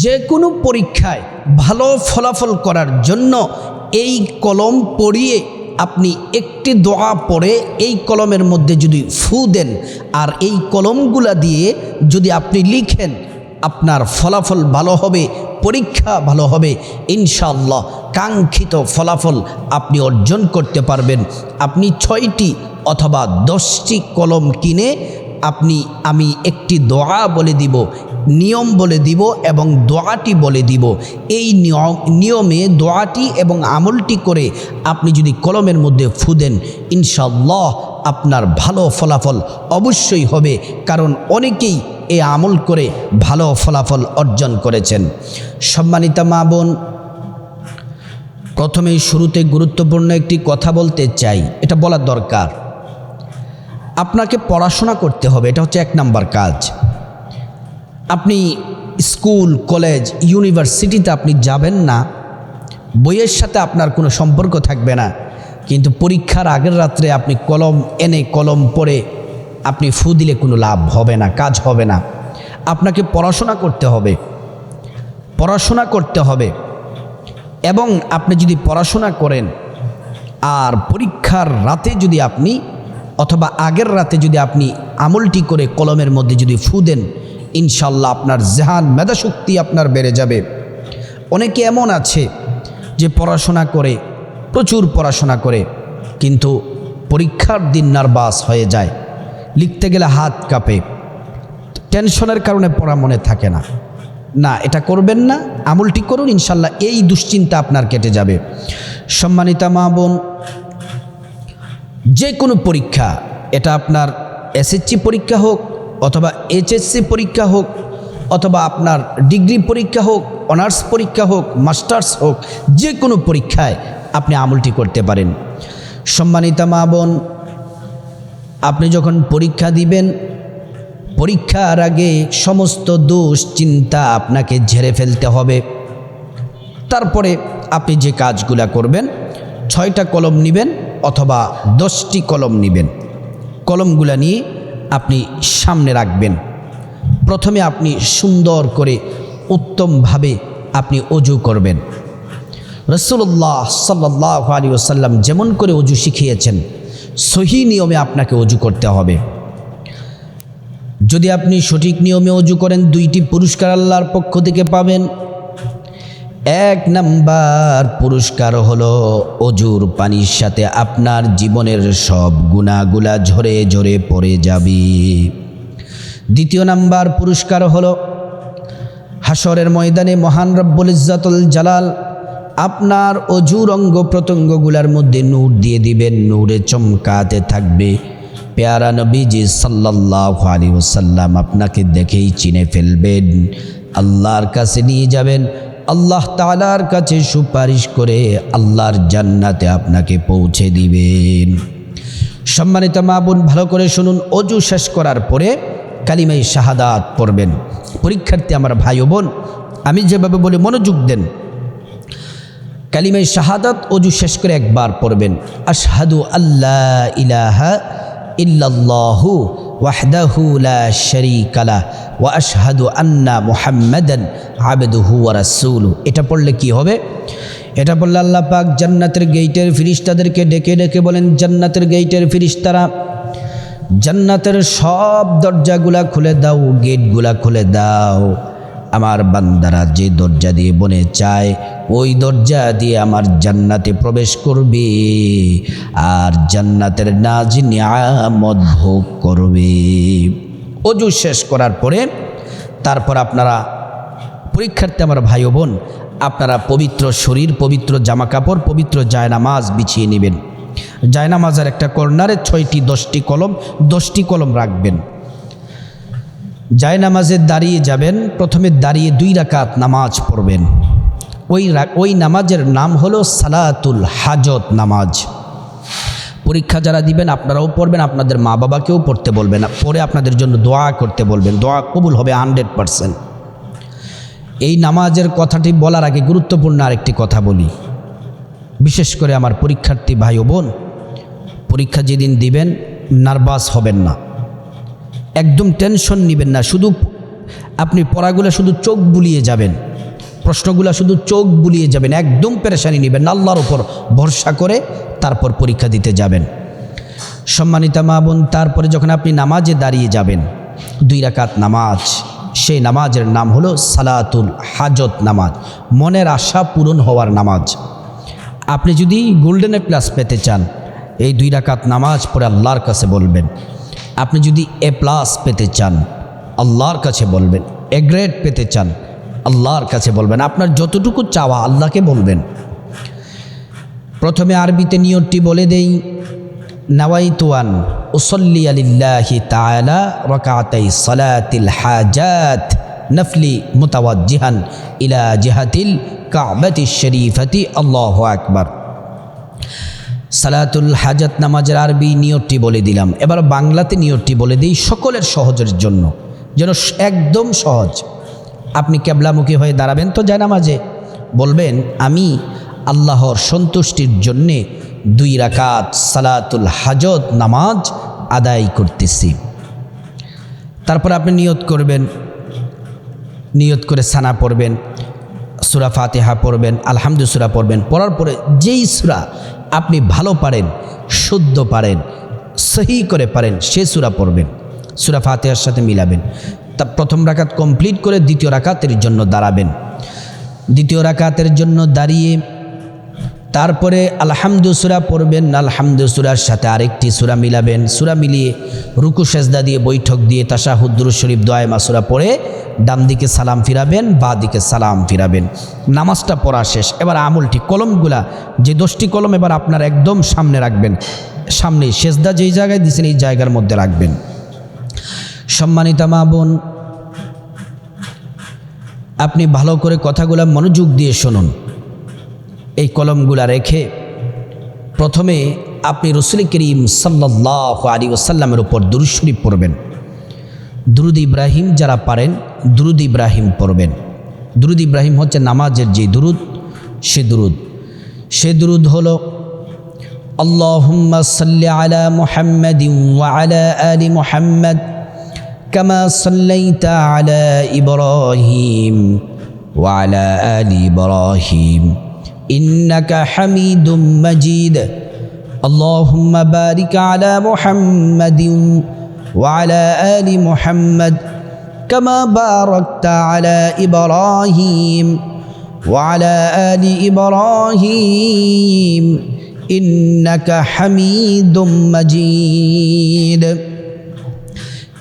যে কোনো পরীক্ষায় ভালো ফলাফল করার জন্য এই কলম পড়িয়ে আপনি একটি দোয়া পড়ে এই কলমের মধ্যে যদি ফু দেন আর এই কলমগুলা দিয়ে যদি আপনি লিখেন, আপনার ফলাফল ভালো হবে, পরীক্ষা ভালো হবে ইনশাল্লাহ কাঙ্ক্ষিত ফলাফল আপনি অর্জন করতে পারবেন। আপনি ছয়টি অথবা দশটি কলম কিনে আপনি আমি একটি দোয়া বলে দিব নিয়ম বলে দিব এবং দোয়াটি বলে দিব। এই নিয়ম, নিয়মে দোয়াটি এবং আমলটি করে আপনি যদি কলমের মধ্যে ফুদেন ইনশাল্লাহ আপনার ভালো ফলাফল অবশ্যই হবে, কারণ অনেকেই এ আমল করে ভালো ফলাফল অর্জন করেছেন। সম্মানিতা মা বোন প্রথমেই শুরুতে গুরুত্বপূর্ণ একটি কথা বলতে চাই, এটা বলার দরকার। আপনাকে পড়াশোনা করতে হবে, এটা হচ্ছে এক নাম্বার কাজ। আপনি স্কুল, কলেজ, ইউনিভার্সিটিতে আপনি যাবেন না, বইয়ের সাথে আপনার কোনো সম্পর্ক থাকবে না। কিন্তু পরীক্ষার আগের রাত্রে আপনি কলম এনে কলম পড়ে আপনি ফু দিলে কোনো লাভ হবে না, কাজ হবে না। আপনাকে পড়াশোনা করতে হবে। পড়াশোনা করতে হবে। এবং আপনি যদি পড়াশোনা করেন, আর পরীক্ষার রাতে যদি আপনি অথবা আগের রাতে যদি আপনি আমলটি করে কলমের মধ্যে যদি ফু দেন ইনশাল্লাহ আপনার জেহান মেধাশক্তি আপনার বেড়ে যাবে। অনেকে এমন আছে যে পড়াশোনা করে, প্রচুর পড়াশোনা করে, কিন্তু পরীক্ষার দিন নার্ভাস হয়ে যায়, লিখতে গেলে হাত কাঁপে, টেনশনের কারণে পড়া মনে থাকে না। না, এটা করবেন না, আমলটি করুন, ইনশাল্লাহ এই দুশ্চিন্তা আপনার কেটে যাবে। সম্মানিতা মা বোন, যে কোনো পরীক্ষা, এটা আপনার এসএসসি পরীক্ষা হোক অথবা এইচএসসি পরীক্ষা হোক, অথবা আপনার ডিগ্রি পরীক্ষা হোক, অনার্স পরীক্ষা হোক, মাস্টার্স হোক যে কোনো পরীক্ষায় আপনি আমলটি করতে পারেন। সম্মানিতা মা বোন, আপনি যখন পরীক্ষা দিবেন, পরীক্ষার আগে সমস্ত দোষ, চিন্তা আপনাকে ঝেড়ে ফেলতে হবে। তারপরে আপনি যে কাজগুলা করবেন, ছয়টা কলম নেবেন অথবা দশটি কলম নেবেন। কলমগুলা নিয়ে আপনি সামনে রাখবেন। প্রথমে আপনি সুন্দর করে উত্তমভাবে আপনি অজু করবেন। রসুল্লাহ সাল্লাহ আলী ওসাল্লাম যেমন করে অজু শিখিয়েছেন, সহি নিয়মে আপনাকে অজু করতে হবে। যদি আপনি সঠিক নিয়মে অজু করেন, দুইটি পুরস্কার আল্লাহর পক্ষ থেকে পাবেন। এক নাম্বার পুরস্কার হলো অজুর পানির সাথে আপনার জীবনের সব গুণাগুলা ঝরে ঝরে পড়ে যাবে। দ্বিতীয় নাম্বার পুরস্কার হলো হাসরের ময়দানে মহান রব্বুল ইজ্জাতুল জালাল আপনার অজুর অঙ্গ প্রত্যঙ্গগুলার মধ্যে নূর দিয়ে দিবেন, নূরে চমকাতে থাকবে। পেয়ারা নবীজি সাল্লাহ আলী ওসাল্লাম আপনাকে দেখেই চিনে ফেলবেন, আল্লাহর কাছে নিয়ে যাবেন আল্লাহ তালার কাছে সুপারিশ করে আল্লাহর জান্নাতে আপনাকে পৌঁছে দিবেন। সম্মানিত মা বোন, ভালো করে শুনুন, অজু শেষ করার পরে কালিমাই শাহাদাত পড়বেন। পরীক্ষার্থী আমার ভাই ও বোন, আমি যেভাবে বলি, মনোযোগ দেন। কালিমাই শাহাদাত, অজু শেষ করে একবার পড়বেন। আশহাদু আল্লাহ ইলাহা ইল্লাল্লাহু ওয়াহদাহু লা শরীকালা ওয়া আশহাদু আন্না মুহাম্মাদান ورسوله ওয়া রাসূলু এটা পড়লে কি হবে? এটা বললে আল্লাহ পাক জান্নাতের গেইটের ফিরিস্তাদেরকে ডেকে ডেকে বলেন, জান্নাতের গেইটের ফিরিস্তারা, জান্নাতের সব দরজাগুলা খুলে দাও, গেটগুলা খুলে দাও। আমার বান্দারা যে দরজা দিয়ে বনে চায়, ওই দরজা দিয়ে আমার জান্নাতে প্রবেশ করবে আর জান্নাতের নাজ নিয়ামত ভোগ করবে। অজু শেষ করার পরে তারপর আপনারা পরীক্ষার্থী আমার ভাই বোন, আপনারা পবিত্র শরীর, পবিত্র জামা কাপড় পবিত্র জায়নামাজ বিছিয়ে নেবেন। জায়নামাজের একটা কর্নারে ছয়টি দশটি কলম দশটি কলম রাখবেন। জায়নামাজে দাঁড়িয়ে যাবেন, প্রথমে দাঁড়িয়ে দুই রাকাত নামাজ পড়বেন। ওই ওই নামাজের নাম হলো সালাতুল হাজত নামাজ। পরীক্ষা যারা দিবেন, আপনারাও পড়বেন, আপনাদের মা বাবাকেও পড়তে বলবেন পরে আপনাদের জন্য দোয়া করতে বলবেন, দোয়া কবুল হবে হান্ড্রেড পারসেন্ট। এই নামাজের কথাটি বলার আগে গুরুত্বপূর্ণ আরেকটি কথা বলি। বিশেষ করে আমার পরীক্ষার্থী ভাই ও বোন, পরীক্ষা যেদিন দিবেন, নার্ভাস হবেন না। একদম টেনশন নেবেন না, শুধু আপনি পড়াগুলো শুধু চোখ বুলিয়ে যাবেন, প্রশ্নগুলো শুধু চোখ বুলিয়ে যাবেন, একদম পেরেশানি নেবেন আল্লাহর উপর ভরসা করে তারপর পরীক্ষা দিতে যাবেন। সম্মানিতা মা বোন, তারপরে যখন আপনি নামাজে দাঁড়িয়ে যাবেন, দুই রাকাত নামাজ, সেই নামাজের নাম হলো সালাতুল হাজত নামাজ, মনের আশা পূরণ হওয়ার নামাজ। আপনি যদি গোল্ডেন প্লাস পেতে চান, এই দুই রাকাত নামাজ পড়ে আল্লাহর কাছে বলবেন আপনি যদি এ প্লাস পেতে চান, আল্লাহর কাছে বলবেন। এ গ্রেড পেতে চান, আল্লাহর কাছে বলবেন। আপনার যতটুকু চাওয়া আল্লাহকে বলবেন। প্রথমে আরবিতে নিয়তটি বলে দেই, নাওয়াইতুয়ান, উসল্লি আলিল্লাহি তাআলা রকাতাই সালাতিল হাজাত, নফলি মুতাওয়াজ্জিহান ইলা জিহাতিল কাবাতি শরীফাতি, আল্লাহ আকবার। সালাতুল হাজাত নামাজের আরবি নিয়তটি বলে দিলাম। এবার বাংলাতে নিয়তটি বলে দিই সকলের সহজের জন্য। যেন একদম সহজ। আপনি ক্যাবলামুখী হয়ে দাঁড়াবেন তো যায় নামাজে বলবেন, আমি আল্লাহর সন্তুষ্টির জন্যে দুই রাকাত সালাতুল হাজত নামাজ আদায় করতেছি। তারপর আপনি নিয়ত করবেন। নিয়ত করে সানা পড়বেন। সুরা ফাতেহা পড়বেন। আলহামদু সুরা পড়বেন। পড়ার পরে যেই সুরা আপনি ভালো পারেন, শুদ্ধ পারেন, সহি করে পারেন, সে সুরা পড়বেন। সুরা ফাতেহার সাথে মিলাবেন। তা প্রথম রাকাত কমপ্লিট করে দ্বিতীয় রাকাতের জন্য দাঁড়াবেন। দ্বিতীয় রাকাতের জন্য দাঁড়িয়ে তারপরে আলহামদু সুরা পড়বেন, আলহামদু সুরার সাথে আরেকটি সুরা মিলাবেন। সুরা মিলিয়ে রুকু, সেজদা দিয়ে, বৈঠক দিয়ে তাশাহুদ্দুর শরীফ দোয়ায় মাসুরা পড়ে ডান দিকে সালাম ফিরাবেন বা দিকে সালাম ফিরাবেন। নামাজটা পড়া শেষ। এবার আমলটি, কলমগুলা, যে দশটি কলম এবার আপনার একদম সামনে রাখবেন। সামনে, সেজদা যেই জায়গায় দিয়েছেন এই জায়গার মধ্যে রাখবেন। সম্মানিতা মা বোন, আপনি ভালো করে কথাগুলো মনোযোগ দিয়ে শুনুন। এই কলমগুলা রেখে প্রথমে আপনি রসুল করিম সাল্লাহ আলী ওসাল্লামের উপর দুরুশরী পড়বেন। দুরুদ ইব্রাহিম যারা পারেন, দুরুদ ইব্রাহিম পড়বেন। দুরুদ ইব্রাহিম হচ্ছে নামাজের যে দুরুদ, সে দুরুদ। সে দুরুদ হল, আল্লাহুম্মা সাল্লি মোহাম্মদ মুহাম্মাদ ওয়া আলা আলি মুহাম্মাদ কামা ইব্রাহিম ওয়া আলি ইব্রাহিম। إنك حميد مجيد اللهم بارك على محمد وعلى آل محمد كما باركت على إبراهيم وعلى آل إبراهيم إنك حميد مجيد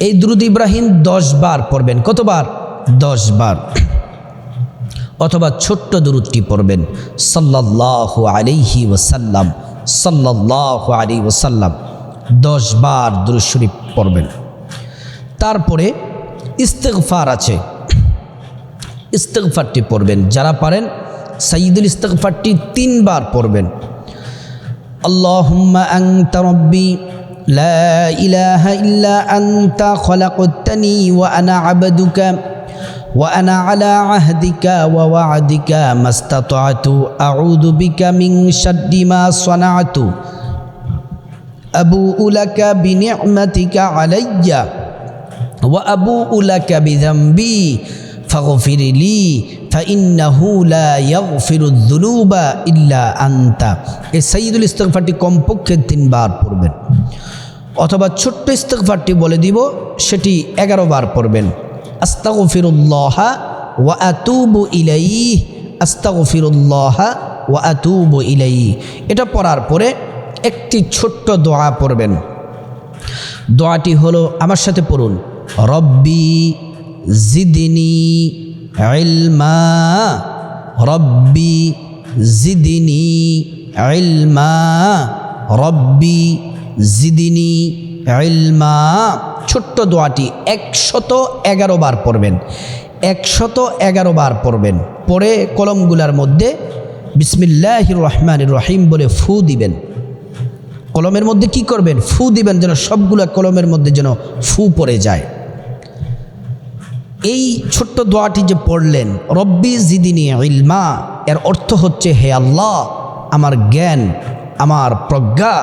এই দ্রুদ ইব্রাহিম দশ বার পড়বেন কতবার দশ বার অথবা ছোট্ট দূরত্বটি পড়বেন। সাল্লাহ আলিহি ওসাল্লাম সাল্লাহ আলী ওসাল্লাম দশ বার দুরুশরীফ পড়বেন। তারপরে ইস্তেকফার আছে। ইস্তেকফারটি পড়বেন। যারা পারেন সাইদুল ইস্তেকফারটি তিনবার পড়বেন। আল্লাহম্মা আংতা রব্বি, লা ইলাহা ইল্লা আনতা খলাকতানি ওয়া আনা আবাদুকা। وأنا على عهدك ووعدك ما استطعت أعوذ بك من شر ما صنعت أبوء لك بنعمتك علي وأبوء لك بذنبي فاغفر لي فإنه لا يغفر الذنوب إلا أنت এই সাইদুল ইস্তেগফারটি কমপক্ষে তিনবার পড়বেন অথবা ছোট্ট ইস্তেগফারটি বলে দিব সেটি এগারো বার পড়বেন ওয়া ওয়া এটা পড়ার পরে একটি ছোট্ট দোয়া পড়বেন। দোয়াটি হলো, আমার সাথে পড়ুন, রব্বি জিদিনি রব্বি জিদিনি রব্বি জিদিনি ছোট্ট দোয়াটি একশত এগারো বার পড়বেন, একশত এগারো বার পড়বেন। পরে কলমগুলার মধ্যে বিসমিল্লাহ রহমান রহিম বলে ফু দিবেন। কলমের মধ্যে কি করবেন? ফু দিবেন যেন সবগুলো কলমের মধ্যে যেন ফু পড়ে যায়। এই ছোট্ট দোয়াটি যে পড়লেন, রব্বি জিদিনী ইলমা, এর অর্থ হচ্ছে, হে আল্লাহ, আমার জ্ঞান, আমার প্রজ্ঞা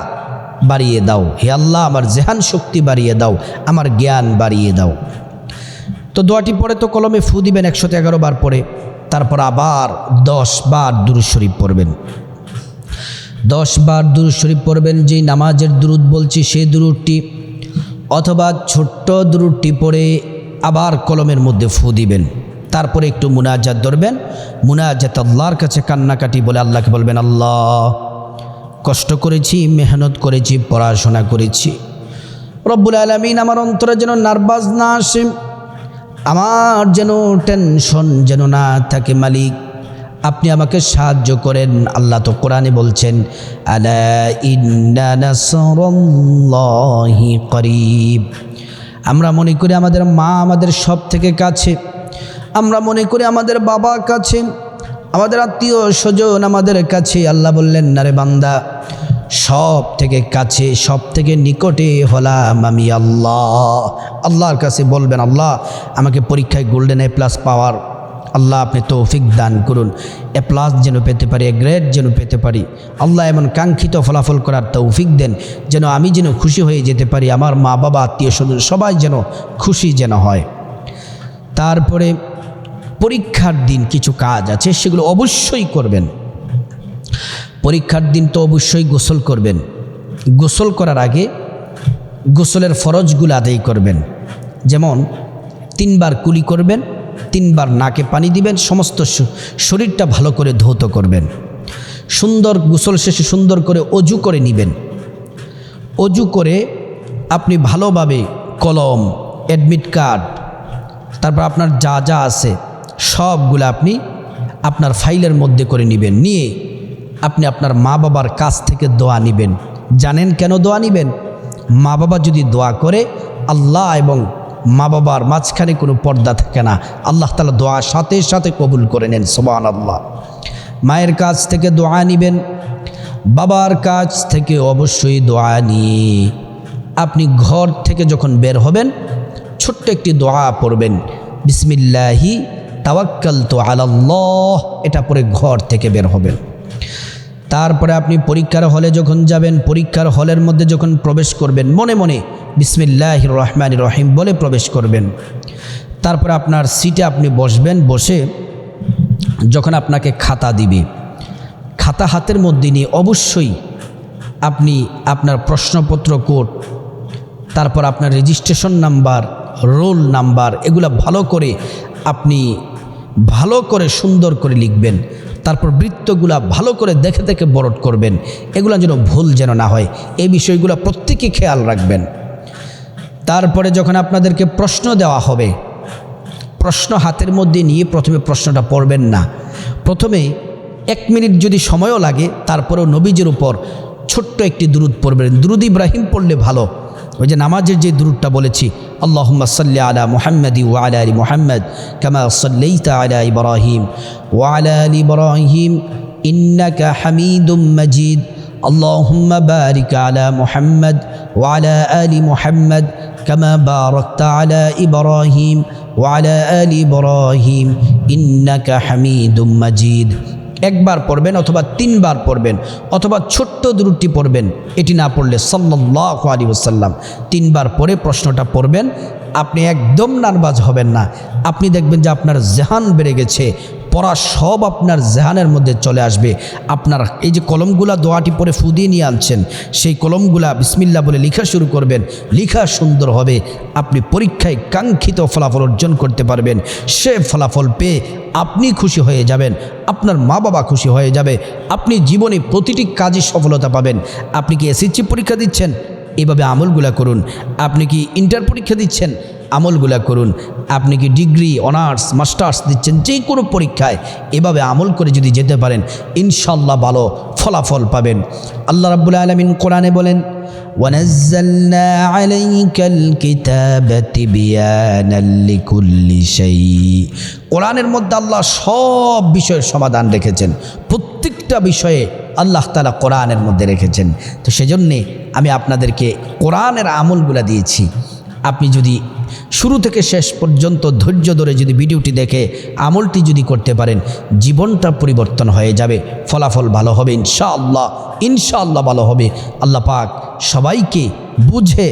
বাড়িয়ে দাও। হে আল্লাহ, আমার জেহান শক্তি বাড়িয়ে দাও, আমার জ্ঞান বাড়িয়ে দাও। তো দোয়াটি পরে তো কলমে ফু দিবেন একশো এগারো বার পরে তারপর আবার দশ বার দুরুদ শরীফ পড়বেন। দশ বার দুরুদ শরীফ পড়বেন, যেই নামাজের দুরুদ বলছি সেই দুরুদটি, অথবা ছোট্ট দুরুদটি পড়ে আবার কলমের মধ্যে ফু দিবেন। তারপরে একটু মুনাজাত ধরবেন, মুনাজাত আল্লাহর কাছে কান্নাকাটি বলে আল্লাহকে বলবেন, আল্লাহ কষ্ট করেছি, মেহনত করেছি, পড়াশোনা করেছি। রব্বুল আলমিন আমার অন্তরে যেন নার্ভাস না আসে, আমার যেন টেনশন যেন না থাকে মালিক। আপনি আমাকে সাহায্য করেন, আল্লাহ তো কোরআনে বলছেন করিব। আমরা মনে করি আমাদের মা আমাদের সব থেকে কাছে, আমরা মনে করি আমাদের বাবা কাছে আমাদের আত্মীয় স্বজন আমাদের কাছে, আল্লাহ বললেন না রে বান্দা, সব থেকে কাছে, সব থেকে নিকটে হলাম আমি আল্লাহ। আল্লাহর কাছে বলবেন, আল্লাহ, আমাকে পরীক্ষায় গোল্ডেন এ প্লাস পাওয়ার। আল্লাহ, আপনি তৌফিক দান করুন। এ প্লাস যেন পেতে পারি এ গ্রেড যেন পেতে পারি। আল্লাহ, এমন কাঙ্ক্ষিত ফলাফল করার তৌফিক দেন, যেন আমি যেন খুশি হয়ে যেতে পারি, আমার মা বাবা আত্মীয় স্বজন সবাই যেন খুশি যেন হয়। তারপরে পরীক্ষার দিন কিছু কাজ আছে, সেগুলো অবশ্যই করবেন। পরীক্ষার দিন তো অবশ্যই গোসল করবেন। গোসল করার আগে গোসলের ফরজগুলো আদায় করবেন। যেমন, তিনবার কুলি করবেন, তিনবার নাকে পানি দিবেন, সমস্ত শরীরটা ভালো করে ধৌত করবেন। সুন্দর গোসল শেষে সুন্দর করে অজু করে নেবেন। অজু করে আপনি ভালোভাবে কলম, অ্যাডমিট কার্ড, তারপর আপনার যা যা আছে সবগুলো আপনি আপনার ফাইলের মধ্যে করে নেবেন। নিয়ে আপনি আপনার মা বাবার কাছ থেকে দোয়া নেবেন। জানেন কেন দোয়া নেবেন? মা বাবা যদি দোয়া করে, আল্লাহ এবং মা বাবার মাঝখানে কোনো পর্দা থাকে না। আল্লাহ তালা দোয়া সাথে সাথে কবুল করে নেন সোবান আল্লাহ মায়ের কাছ থেকে দোয়া নেবেন, বাবার কাছ থেকে অবশ্যই দোয়া নিয়ে আপনি ঘর থেকে যখন বের হবেন, ছোট্ট একটি দোয়া পড়বেন, বিসমিল্লাহি তাওয়াক্কাল তো আলাল্লাহ, এটা পরে ঘর থেকে বের হবেন। তারপরে আপনি পরীক্ষার হলে যখন যাবেন, পরীক্ষার হলের মধ্যে যখন প্রবেশ করবেন, মনে মনে বিসমিল্লাহ রহমান রহিম বলে প্রবেশ করবেন। তারপরে আপনার সিটে আপনি বসবেন, বসে যখন আপনাকে খাতা দিবে, খাতা হাতের মধ্যে নিয়ে অবশ্যই আপনি আপনার প্রশ্নপত্র কোড, তারপর আপনার রেজিস্ট্রেশন নাম্বার, রোল নাম্বার, এগুলো ভালো করে আপনি ভালো করে সুন্দর করে লিখবেন। তারপর বৃত্তগুলা ভালো করে দেখে দেখে বরট করবেন। এগুলো যেন ভুল যেন না হয়। এই বিষয়গুলো প্রত্যেকে খেয়াল রাখবেন। তারপরে যখন আপনাদেরকে প্রশ্ন দেওয়া হবে, প্রশ্ন হাতের মধ্যে নিয়ে প্রথমে প্রশ্নটা পড়বেন না। প্রথমে এক মিনিট যদি সময়ও লাগে, তারপরেও নবীজের উপর ছোট্ট একটি দুরুদ পড়বেন। দুরুদ ইব্রাহিম পড়লে ভালো। ওই যে নামাজের যে দুরুদটা বলেছি আল্লাহ সাল্লি আলা মুহাম্মদি ওয়ালা আলী মুহাম্মদ কামা সাল্লাইতা আলা ইব্রাহিম ওয়ালা আলী ইব্রাহিম ইন্নাকা হামিদুম মজিদ اللهم بارك على محمد وعلى آل محمد كما باركت على إبراهيم وعلى آل إبراهيم إنك حميد مجيد একবার পড়বেন অথবা তিনবার পড়বেন অথবা ছোট্ট দুরুটি পড়বেন। এটি না পড়লে সাল্লাহ আলী ওসাল্লাম তিনবার পরে প্রশ্নটা পড়বেন। আপনি একদম নার্ভাস হবেন না। আপনি দেখবেন যে আপনার জেহান বেড়ে গেছে। পড়া সব আপনার জেহানের মধ্যে চলে আসবে। আপনার এই যে কলমগুলা দোয়াটি পরে ফুদিয়ে নিয়ে আনছেন, সেই কলমগুলা বিসমিল্লা বলে লেখা শুরু করবেন। লেখা সুন্দর হবে, আপনি পরীক্ষায় কাঙ্ক্ষিত ফলাফল অর্জন করতে পারবেন। সে ফলাফল পেয়ে আপনি খুশি হয়ে যাবেন, আপনার মা বাবা খুশি হয়ে যাবে, আপনি জীবনে প্রতিটি কাজে সফলতা পাবেন। আপনি কি এসএসসি পরীক্ষা দিচ্ছেন? এভাবে আমলগুলা করুন। আপনি কি ইন্টার পরীক্ষা দিচ্ছেন? আমলগুলা করুন আপনি কি ডিগ্রি অনার্স মাস্টার্স দিচ্ছেন যে কোনো পরীক্ষায় এভাবে আমল করে যদি যেতে পারেন ইনশাল্লাহ ভালো ফলাফল পাবেন আল্লাহ রাব্বুল আলমিন কোরআনে বলেন ونزلنا عليك الكتاب تبيانا لكل شيء কোরআনের মধ্যে আল্লাহ সব বিষয়ের সমাধান রেখেছেন প্রত্যেকটা বিষয়ে আল্লাহ তালা কোরআনের মধ্যে রেখেছেন তো সেজন্যে আমি আপনাদেরকে কোরআনের আমলগুলা দিয়েছি আপনি যদি শুরু থেকে শেষ পর্যন্ত ধৈর্য ধরে যদি ভিডিওটি দেখে আমলটি যদি করতে পারেন, জীবনটা পরিবর্তন হয়ে যাবে, ফলাফল ভালো হবে, ইনশাআল্লাহ ইনশাআল্লাহ ভালো হবে। আল্লাহ পাক সবাইকে বুঝে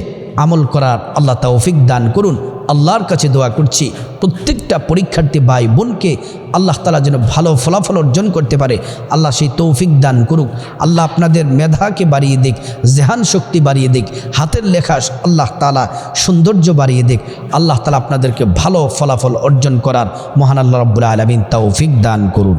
আমল করার আল্লাহ তৌফিক দান করুন। আল্লাহর কাছে দোয়া করছি। প্রত্যেকটা পরীক্ষার্থী ভাই বোনকে আল্লাহ তালা যেন ভালো ফলাফল অর্জন করতে পারে। আল্লাহ সেই তৌফিক দান করুক। আল্লাহ আপনাদের মেধাকে বাড়িয়ে দিক, জেহান শক্তি বাড়িয়ে দিক, হাতের লেখা আল্লাহ তালা সৌন্দর্য বাড়িয়ে দিক। আল্লাহ তালা আপনাদেরকে ভালো ফলাফল অর্জন করার মহান আল্লাহ রব্বুল আলমিন তৌফিক দান করুন।